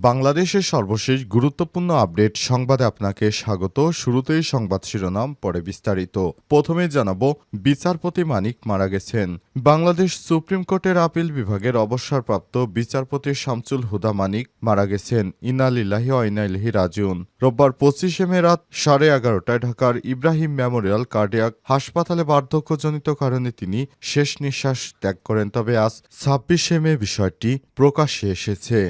বাংলাদেশের সর্বশেষ গুরুত্বপূর্ণ আপডেট সংবাদে আপনাকে স্বাগত। শুরুতেই সংবাদ শিরোনাম, পরে বিস্তারিত। প্রথমে জানাব, বিচারপতি মানিক মারা গেছেন। বাংলাদেশ সুপ্রিম কোর্টের আপিল বিভাগের অবসরপ্রাপ্ত বিচারপতি শামসুল হুদা মানিক মারা গেছেন। ইনালিল্লাহি অইনাইলিহি রাজুন রোববার পঁচিশে মে রাত সাড়ে এগারোটায় ঢাকার ইব্রাহিম মেমোরিয়াল কার্ডিয়াক হাসপাতালে বার্ধক্যজনিত কারণে তিনি শেষ নিঃশ্বাস ত্যাগ করেন। তবে আজ ছাব্বিশে মে বিষয়টি প্রকাশ্যে এসেছে।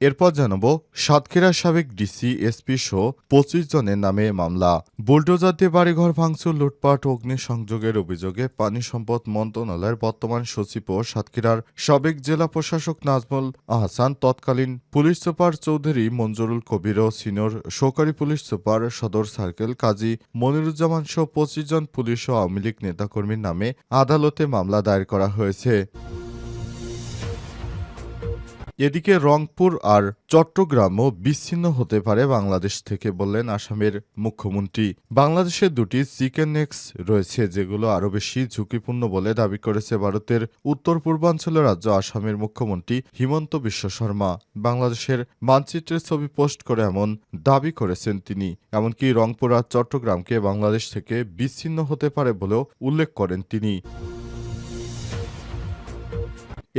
এরপর জানাব, সাতক্ষীরা সাবেক ডিসি, এসপি সহ পঁচিশ জনের নামে মামলা। বুলডোজার দিয়ে বাড়িঘর ভাঙচুর, লুটপাট, অগ্নিসংযোগের অভিযোগে পানি সম্পদ মন্ত্রণালয়ের বর্তমান সচিব ও সাতক্ষীরার সাবেক জেলা প্রশাসক নাজমুল আহসান তৎকালীন পুলিশ সুপার চৌধুরী মঞ্জুরুল কবির ও সিনিয়র সহকারী পুলিশ সুপার সদর সার্কেল কাজী মনিরুজ্জামান সহ পঁচিশ জন পুলিশ ও আওয়ামী লীগ নেতাকর্মীর নামে আদালতে মামলা দায়ের করা হয়েছে। এদিকে রংপুর আর চট্টগ্রামও বিচ্ছিন্ন হতে পারে বাংলাদেশ থেকে বললেন আসামের মুখ্যমন্ত্রী। বাংলাদেশের দুটি চিকেন নেক্স রয়েছে, যেগুলো আরও বেশি ঝুঁকিপূর্ণ বলে দাবি করেছে ভারতের উত্তর পূর্বাঞ্চলের রাজ্য আসামের মুখ্যমন্ত্রী হিমন্ত বিশ্ব শর্মা। বাংলাদেশের মানচিত্রের ছবি পোস্ট করে এমন দাবি করেছেন তিনি। এমনকি রংপুর আর চট্টগ্রামকে বাংলাদেশ থেকে বিচ্ছিন্ন হতে পারে বলেও উল্লেখ করেন তিনি।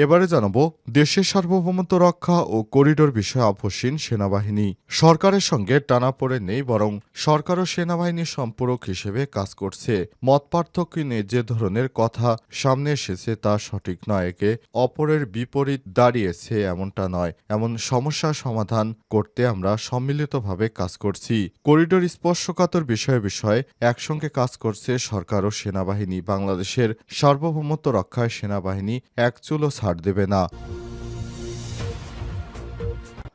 এবারে জানাব, দেশের সার্বভৌমত্ব রক্ষা ও করিডোর বিষয়ে আপসীন সেনাবাহিনী। সরকারের সঙ্গে টানা পড়ে নেই, বরং সরকার ও সেনাবাহিনীর সম্পূরক হিসেবে কাজ করছে। মত পার্থক্য নিয়ে যে ধরনের কথা সামনে এসেছে তা সঠিক নয়, একে অপরের বিপরীত দাঁড়িয়েছে এমনটা নয়। এমন সমস্যার সমাধান করতে আমরা সম্মিলিতভাবে কাজ করছি। করিডোর স্পর্শকাতর বিষয়ে বিষয়ে একসঙ্গে কাজ করছে সরকার ও সেনাবাহিনী। বাংলাদেশের সার্বভৌমত্ব রক্ষায় সেনাবাহিনী এক চুলো ছাড় দেবে না।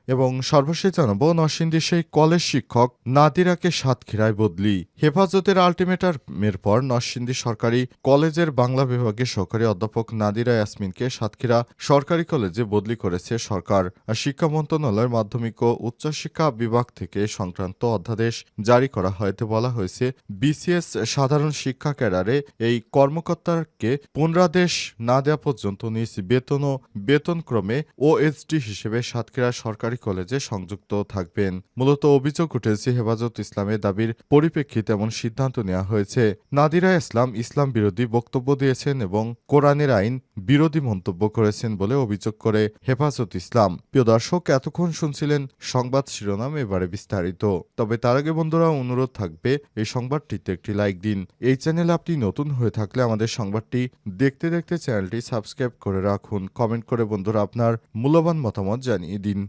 এবং সর্বশেষ জানাব নরসিংদীর সেই কলেজ শিক্ষক নাদিরাকে সাতক্ষীরায় বদলি। হেফাজতের আলটিমেটামের পর নরসিংদী সরকারি কলেজের বাংলা বিভাগের সহকারী অধ্যাপক নাদিরা ইয়াসমিনকে সাতক্ষীরা সরকারি কলেজে বদলি করেছে সরকার। আর শিক্ষা মন্ত্রণালয়ের মাধ্যমিক ও উচ্চশিক্ষা বিভাগ থেকে সংক্রান্ত অধ্যাদেশ জারি করা হয়তে বলা হয়েছে। বিসিএস সাধারণ শিক্ষা ক্যাডারে এই কর্মকর্তাকে পুনরাদেশ না দেওয়া পর্যন্ত নিজ বেতন ও বেতনক্রমে ওএসডি হিসেবে সাতক্ষীরা সরকারি কলেজে সংযুক্ত থাকবেন। মূলত অভিযোগ উঠেছে, হেফাজত ইসলামের দাবির পরিপ্রেক্ষিতে এমন সিদ্ধান্ত নেওয়া হয়েছে। নাদিরা ইসলাম ইসলাম বিরোধী বক্তব্য দিয়েছেন এবং কোরআনের আইন বিরোধী মন্তব্য করেছেন বলে অভিযোগ করে হেফাজত ইসলাম। প্রিয় দর্শক, এতক্ষণ শুনছিলেন সংবাদ শিরোনাম এবারে বিস্তারিত। তবে তার আগে বন্ধুরা, অনুরোধ থাকবে এই সংবাদটিতে একটি লাইক দিন। এই চ্যানেলে আপনি নতুন হয়ে থাকলে আমাদের সংবাদটি দেখতে দেখতে চ্যানেলটি সাবস্ক্রাইব করে রাখুন। কমেন্ট করে বন্ধুরা আপনার মূল্যবান মতামত জানিয়ে দিন।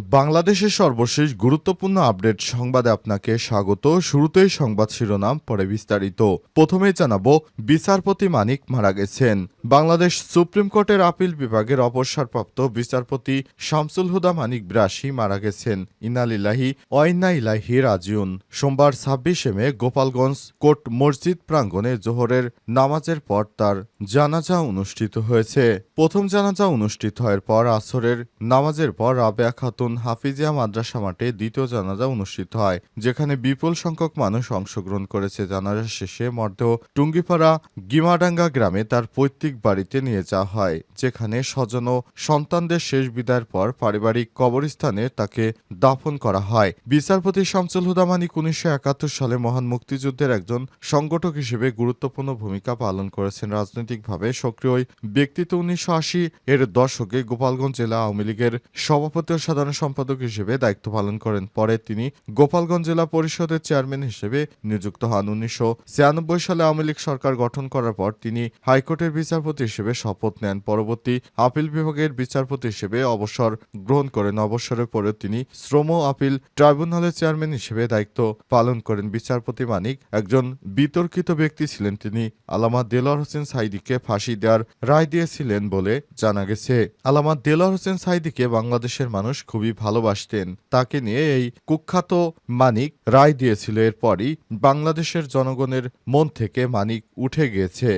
বাংলাদেশের সর্বশেষ গুরুত্বপূর্ণ আপডেট সংবাদে আপনাকে স্বাগত। শুরুতেই সংবাদ শিরোনাম, পরে বিস্তারিত। প্রথমে জানাব, বিচারপতি মানিক মারা গেছেন। বাংলাদেশ সুপ্রিম কোর্টের আপিল বিভাগের অবসরপ্রাপ্ত বিচারপতি শামসুল হুদা মানিক বিরাশি মারা গেছেন। ইনালিল্লাহি অইন্না ইলাহি রাজিউন। সোমবার ছাব্বিশে মে গোপালগঞ্জ কোর্ট মসজিদ প্রাঙ্গণে জোহরের নামাজের পর তার জানাজা অনুষ্ঠিত হয়েছে। প্রথম জানাজা অনুষ্ঠিত হওয়ার পর আসরের নামাজের পর রাবেয়া খাতুন হাফিজিয়া মাদ্রাসা মাঠে দ্বিতীয় জানাজা অনুষ্ঠিত হয়, যেখানে বিপুল সংখ্যক মানুষ অংশগ্রহণ করেছে। জানাজা শেষে মরদেহ টুঙ্গিপাড়া গিমাডাঙ্গা গ্রামে তার পৈতৃক বাড়িতে নিয়ে যাওয়া হয়, যেখানে স্বজন ও সন্তানদের শেষ বিদায়ের পর পারিবারিক কবরস্থানে তাকে দাফন করা হয়। বিচারপতি শামসুল হুদামানিক উনিশশো একাত্তর সালে মহান মুক্তিযুদ্ধের একজন সংগঠক হিসেবে গুরুত্বপূর্ণ ভূমিকা পালন করেছেন। রাজনৈতিকভাবে সক্রিয় ব্যক্তিত্ব উনিশশো আশি এর দশকে গোপালগঞ্জ জেলা আওয়ামী লীগের সভাপতি ও সাধারণ সম্পাদক হিসেবে দায়িত্ব পালন করেন। পরে তিনি গোপালগঞ্জ জেলা পরিষদের চেয়ারম্যান হিসেবে নিযুক্ত হন। উনিশশো ছিয়ানব্বই সালে আওয়ামী লীগ সরকার গঠন করার পর তিনি হাইকোর্টের বিচারপতি হিসেবে শপথ নেন। পরবর্তী আপিল বিভাগের বিচারপতি হিসেবে অবসর গ্রহণ করেন। অবসরের পরে তিনি শ্রম আপিল ট্রাইব্যুনালের চেয়ারম্যান হিসেবে দায়িত্ব পালন করেন। বিচারপতি মানিক একজন বিতর্কিত ব্যক্তি ছিলেন। তিনি আলামা দেলোয়ার হোসেন সাইদিকে ফাঁসি দেওয়ার রায় দিয়েছিলেন বলে জানা গেছে। আলামা দেলোয়ার হোসেন সাইদিকে বাংলাদেশের মানুষ খুবই খুবই ভালোবাসতেন, তাকে নিয়ে এই কুখ্যাত মানিক রায় দিয়েছিল। এরপরই বাংলাদেশের জনগণের মন থেকে মানিক উঠে গিয়েছে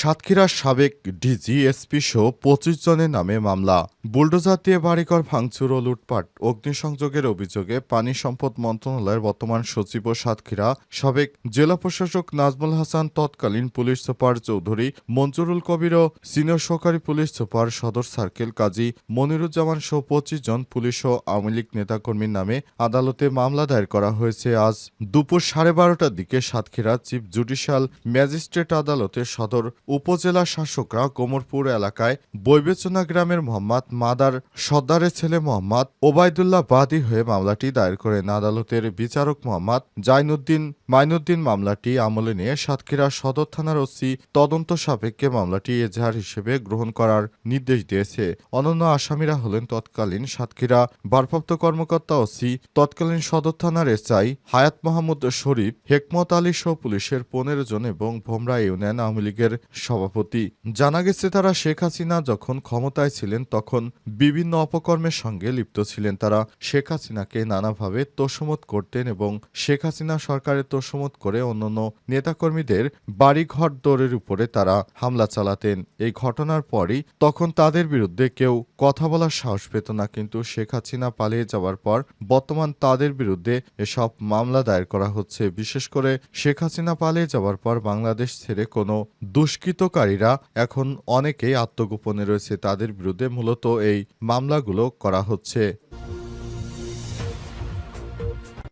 সাতক্ষীরার সাবেক ডিজি এসপি সহ পঁচিশ জনের নামে মামলা। বুলডোজার দিয়ে বাড়িঘর ভাঙচুর ও লুটপাট। অগ্নিসংযোগের অভিযোগে পানি সম্পদ মন্ত্রণালয়ের বর্তমান সচিব ও সাতক্ষীরা সাবেক জেলা প্রশাসক নাজমুল হাসান, তৎকালীন পুলিশ সুপার চৌধুরী মঞ্জুরুল কবির ও সিনিয়র সহকারী পুলিশ সুপার সদর সার্কেল কাজী মনিরুজ্জামান সহ পঁচিশ জন পুলিশ ও আওয়ামী লীগ নেতাকর্মীর নামে আদালতে মামলা দায়ের করা হয়েছে। আজ দুপুর সাড়ে বারোটার দিকে সাতক্ষীরা চিফ জুডিশিয়াল ম্যাজিস্ট্রেট আদালতে সদর উপজেলা শাসকরা কোমরপুর এলাকায় বৈবেচনা গ্রামের মোহাম্মদ মাদার সর্দারের ছেলে মোহাম্মদ ওবায়দুল্লাহ বাদী হয়ে মামলাটি দায়ের করেন। আদালতের বিচারক মোহাম্মদ জাইনুদ্দিন মাইনুদ্দিন মামলাটি আমলে নিয়ে সাতক্ষীরা সদর থানার ওসি তদন্ত সাপেক্ষে মামলাটি এজাহার হিসেবে গ্রহণ করার নির্দেশ দিয়েছে। অনন্য আসামিরা হলেন তৎকালীন সাতক্ষীরা ভারপ্রাপ্ত কর্মকর্তা ওসি, তৎকালীন সদর থানার এসআই হায়াত মাহমুদ শরীফ, হেকমত আলী সহ পুলিশের পনেরো জন এবং ভোমরা ইউনিয়ন আওয়ামী লীগের সভাপতি। জানা গেছে তারা শেখ হাসিনা যখন ক্ষমতায় ছিলেন তখন বিভিন্ন অপকর্মের সঙ্গে লিপ্ত ছিলেন। তারা শেখ হাসিনাকে নানাভাবে তোষমত করতেন এবং শেখ হাসিনা সরকারের তোষমত করে অন্যান্য নেতাকর্মীদের বাড়িঘর দৌড়ের উপরে তারা হামলা চালাতেন। এই ঘটনার পরই তখন তাদের বিরুদ্ধে কেউ কথা বলার সাহস পেত না, কিন্তু শেখ হাসিনা পালিয়ে যাওয়ার পর বর্তমান তাদের বিরুদ্ধে এসব মামলা দায়ের করা হচ্ছে। বিশেষ করে শেখ হাসিনা পালিয়ে যাওয়ার পর বাংলাদেশ ছেড়ে কোনো দুষ্কৃতকারীরা এখন অনেকেই আত্মগোপনে রয়েছে। তাদের বিরুদ্ধে মূলত এই মামলাগুলো করা হচ্ছে।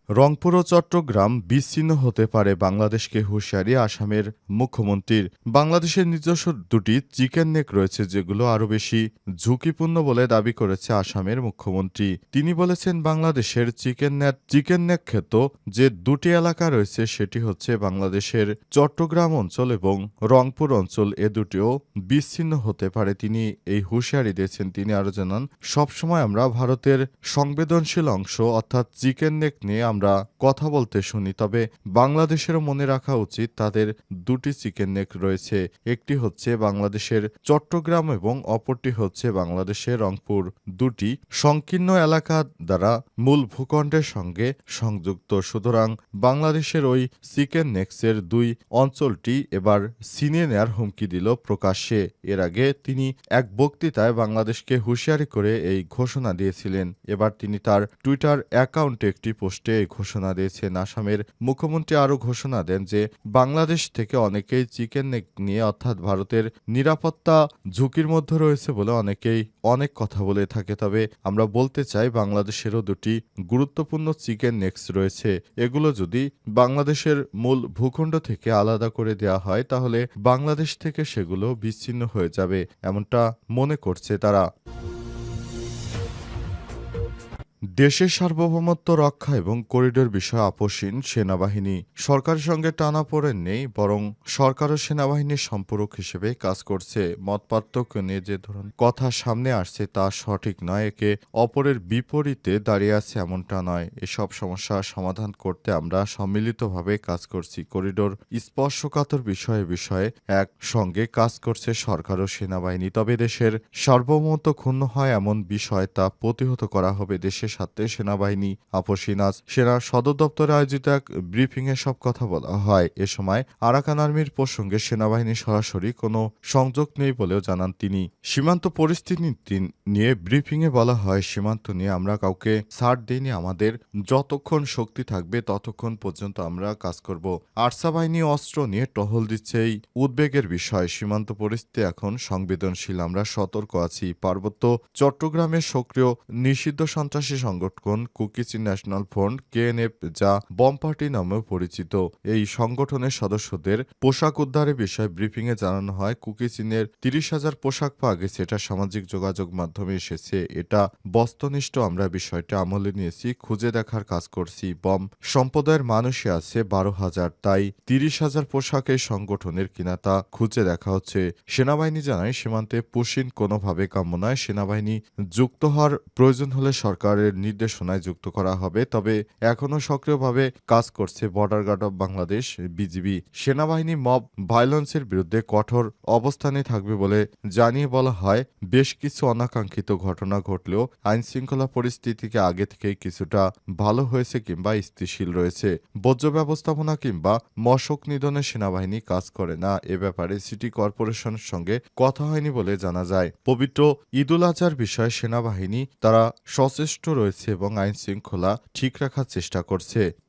রংপুর ও চট্টগ্রাম বিচ্ছিন্ন হতে পারে বাংলাদেশকে হুঁশিয়ারি আসামের মুখ্যমন্ত্রীর। বাংলাদেশের নিজস্ব দুটি চিকেন নেক রয়েছে, যেগুলো আরও বেশি ঝুঁকিপূর্ণ বলে দাবি করেছে আসামের মুখ্যমন্ত্রী। তিনি বলেছেন, বাংলাদেশের চিকেন নেট চিকেন নেক ক্ষেত যে দুটি এলাকা রয়েছে, সেটি হচ্ছে বাংলাদেশের চট্টগ্রাম অঞ্চল এবং রংপুর অঞ্চল। এ দুটিও বিচ্ছিন্ন হতে পারে, তিনি এই হুঁশিয়ারি দিয়েছেন। তিনি আরও জানান, সবসময় আমরা ভারতের সংবেদনশীল অংশ, অর্থাৎ চিকেন নেক নিয়ে আমরা কথা বলতে শুনি, তবে বাংলাদেশেরও মনে রাখা উচিত তাদের দুটি চিকেন নেক রয়েছে। একটি হচ্ছে বাংলাদেশের চট্টগ্রাম এবং অপরটি হচ্ছে বাংলাদেশের রংপুর। দুটি সংকীর্ণ এলাকা দ্বারা মূল ভূখণ্ডের সঙ্গে সংযুক্ত। সুতরাং বাংলাদেশের ওই চিকেন নেক্সের দুই অঞ্চলটি এবার ছিনিয়ে নেয়ার হুমকি দিল প্রকাশ্যে। এর আগে তিনি এক বক্তৃতায় বাংলাদেশকে হুঁশিয়ারি করে এই ঘোষণা দিয়েছিলেন। এবার তিনি তার টুইটার অ্যাকাউন্টে একটি পোস্টে এই ঘোষণা দিয়েছেন। আসামের মুখ্যমন্ত্রী আরও ঘোষণা দেন যে, বাংলাদেশ থেকে অনেকেই চিকেন নেক নিয়ে, অর্থাৎ ভারতের নিরাপত্তা ঝুঁকির মধ্যে রয়েছে বলে অনেকেই অনেক কথা বলে থাকে। তবে আমরা বলতে চাই, বাংলাদেশেরও দুটি গুরুত্বপূর্ণ চিকেন নেক্স রয়েছে। এগুলো যদি বাংলাদেশের মূল ভূখণ্ড থেকে আলাদা করে দেওয়া হয়, তাহলে বাংলাদেশ থেকে সেগুলো বিচ্ছিন্ন হয়ে যাবে, এমনটা মনে করছে তারা। দেশের সার্বভৌমত্ব রক্ষা এবং করিডোর বিষয়ে আপোষহীন সেনাবাহিনী সরকারের সঙ্গে টানা পড়েন নেই, বরং সরকার ও সেনাবাহিনীর সম্পূরক হিসেবে কাজ করছে। মত পার্থক্য নিয়ে যে ধরুন কথা সামনে আসছে তা সঠিক নয়, একে অপরের বিপরীতে দাঁড়িয়ে আছে এমনটা নয়। এসব সমস্যা সমাধান করতে আমরা সম্মিলিতভাবে কাজ করছি। করিডোর স্পর্শকাতর বিষয়ে বিষয়ে এক সঙ্গে কাজ করছে সরকার ও সেনাবাহিনী। তবে দেশের সার্বভৌমত্ব ক্ষুণ্ণ হয় এমন বিষয় তা প্রতিহত করা হবে। দেশের স্বার্থে সেনাবাহিনী আপোষহীন আজ সেনা সদর দপ্তরে আয়োজিত এক ব্রিফিং এ সব কথা বলা হয়। এ সময় আরাকান আর্মির প্রসঙ্গে সেনাবাহিনী সরাসরি কোনো সংযোগ নেই বলেও জানান তিনি। সীমান্ত পরিস্থিতি নিয়ে ব্রিফিং এ বলা হয়, সীমান্ত নিয়ে আমরা কাউকে ছাড় দিইনি, আমাদের যতক্ষণ শক্তি থাকবে ততক্ষণ পর্যন্ত আমরা কাজ করব। আরসা বাহিনী অস্ত্র নিয়ে টহল দিচ্ছে এই উদ্বেগের বিষয়। সীমান্ত পরিস্থিতি এখন সংবেদনশীল, আমরা সতর্ক আছি। পার্বত্য চট্টগ্রামের সক্রিয় নিষিদ্ধ সন্ত্রাসী সংগঠন কুকিজ ন্যাশনাল ফ্রন্ট, কেএনএফ, যা বম পার্টি নামেও পরিচিত। এই সংগঠনের সদস্যদের পোশাক উদ্ধারের বিষয়ে ব্রিফিংয়ে জানানো হয় কুকি তিরিশ হাজার পোশাক পাওয়া গেছে এটা সামাজিক যোগাযোগ মাধ্যমে এসেছে। এটা বস্তনিষ্ঠ আমরা বিষয়টা আমলে নিয়েছি, খুঁজে দেখার কাজ করছি। বম সম্প্রদায়ের মানুষই আছে বারো হাজার, তাই তিরিশ হাজার পোশাক এই সংগঠনের কিনা তা খুঁজে দেখা হচ্ছে। সেনাবাহিনী জানায়, সীমান্তে পুশিন কোনোভাবে কাম্য নয়। সেনাবাহিনী যুক্ত হওয়ার প্রয়োজন হলে সরকারের নির্দেশনায় যুক্ত করা হবে, তবে এখনও সক্রিয়ভাবে কাজ করছে border guard of Bangladesh, BGB. সেনাবাহিনী মব ভায়োলেন্সের বিরুদ্ধে কঠোর অবস্থানে থাকবে বলে জানিয়ে বলা হয়। বেশ কিছু অনাকাঙ্ক্ষিত ঘটনা ঘটলেও আইন শৃঙ্খলা পরিস্থিতিকে আগে থেকেই কিছুটা ভালো হয়েছে কিংবা স্থিতিশীল রয়েছে। বর্জ্য ব্যবস্থাপনা কিংবা মশক নিধনে সেনাবাহিনী কাজ করে না, এ ব্যাপারে সিটি কর্পোরেশনের সঙ্গে কথা হয়নি বলে জানা যায়। পবিত্র ঈদুল আজহার বিষয়ে সেনাবাহিনী, তারা সচেষ্ট রয়েছে এবং আইন শৃঙ্খলা ঠিক রাখার চেষ্টা করছে।